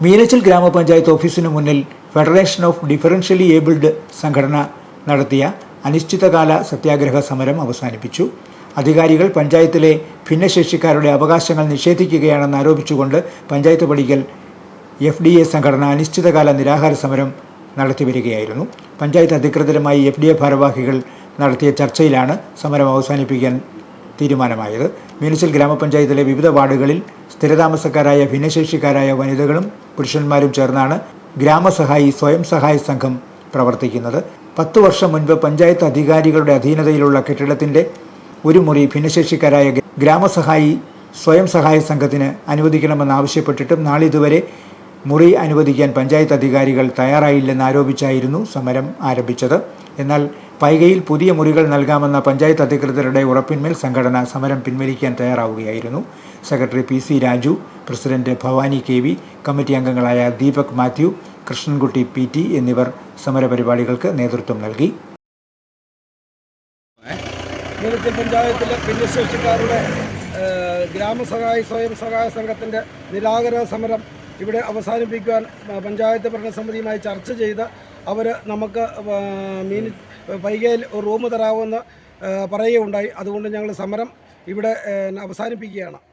മീനച്ചിൽ ഗ്രാമപഞ്ചായത്ത് ഓഫീസിന് മുന്നിൽ ഫെഡറേഷൻ ഓഫ് ഡിഫറൻഷ്യലി ഏബിൾഡ് സംഘടന നടത്തിയ അനിശ്ചിതകാല സത്യാഗ്രഹ സമരം അവസാനിപ്പിച്ചു. അധികാരികൾ പഞ്ചായത്തിലെ ഭിന്നശേഷിക്കാരുടെ അവകാശങ്ങൾ നിഷേധിക്കുകയാണെന്ന് ആരോപിച്ചുകൊണ്ട് പഞ്ചായത്ത് പടിക്കൽ എഫ് ഡി എ സംഘടന അനിശ്ചിതകാല നിരാഹാര സമരം നടത്തിവരികയായിരുന്നു പഞ്ചായത്ത് അധികൃതരുമായി എഫ് ഡി എ ഭാരവാഹികൾ നടത്തിയ ചർച്ചയിലാണ് സമരം അവസാനിപ്പിക്കാൻ തീരുമാനമായത്. മീനച്ചിൽ ഗ്രാമപഞ്ചായത്തിലെ വിവിധ വാർഡുകളിൽ സ്ഥിരതാമസക്കാരായ ഭിന്നശേഷിക്കാരായ വനിതകളും പുരുഷന്മാരും ചേർന്നാണ് ഗ്രാമസഹായി സ്വയം സഹായ സംഘം പ്രവർത്തിക്കുന്നത്. പത്തു വർഷം മുൻപ് പഞ്ചായത്ത് അധികാരികളുടെ അധീനതയിലുള്ള കെട്ടിടത്തിന്റെ ഒരു മുറി ഭിന്നശേഷിക്കാരായ ഗ്രാമസഹായി സ്വയം സഹായ സംഘത്തിന് അനുവദിക്കണമെന്നാവശ്യപ്പെട്ടിട്ടും നാളിതുവരെ മുറി അനുവദിക്കാൻ പഞ്ചായത്ത് അധികാരികൾ തയ്യാറായില്ലെന്ന് ആരോപിച്ചായിരുന്നു സമരം ആരംഭിച്ചത്. എന്നാൽ പൈകയിൽ പുതിയ മുറികൾ നൽകാമെന്ന പഞ്ചായത്ത് അധികൃതരുടെ ഉറപ്പിന്മേൽ സംഘടന സമരം പിൻവലിക്കാൻ തയ്യാറാവുകയായിരുന്നു. Secretary P C Raju president Bhavani K V committee അംഗങ്ങളായ ദീപക് മാത്യു കൃഷ്ണൻകുട്ടി പി ടി എന്നിവർ സമരപരിപാടികൾക്ക് നേതൃത്വം നൽകി. പഞ്ചായത്തിലെ ഗ്രാമസഹായ സ്വയം സഹായ സംഘത്തിന്റെ നിരാകരണ സമരം ഇവിടെ അവസാനിപ്പിക്കുവാൻ പഞ്ചായത്ത് ഭരണസമിതിയുമായി ചർച്ച ചെയ്ത് അവർ നമുക്ക് മീൻ പൈകയിൽ ഒരു റൂം തരാമെന്ന് പറയുകയുണ്ടായി. അതുകൊണ്ട് ഞങ്ങൾ സമരം ഇവിടെ അവസാനിപ്പിക്കുകയാണ്.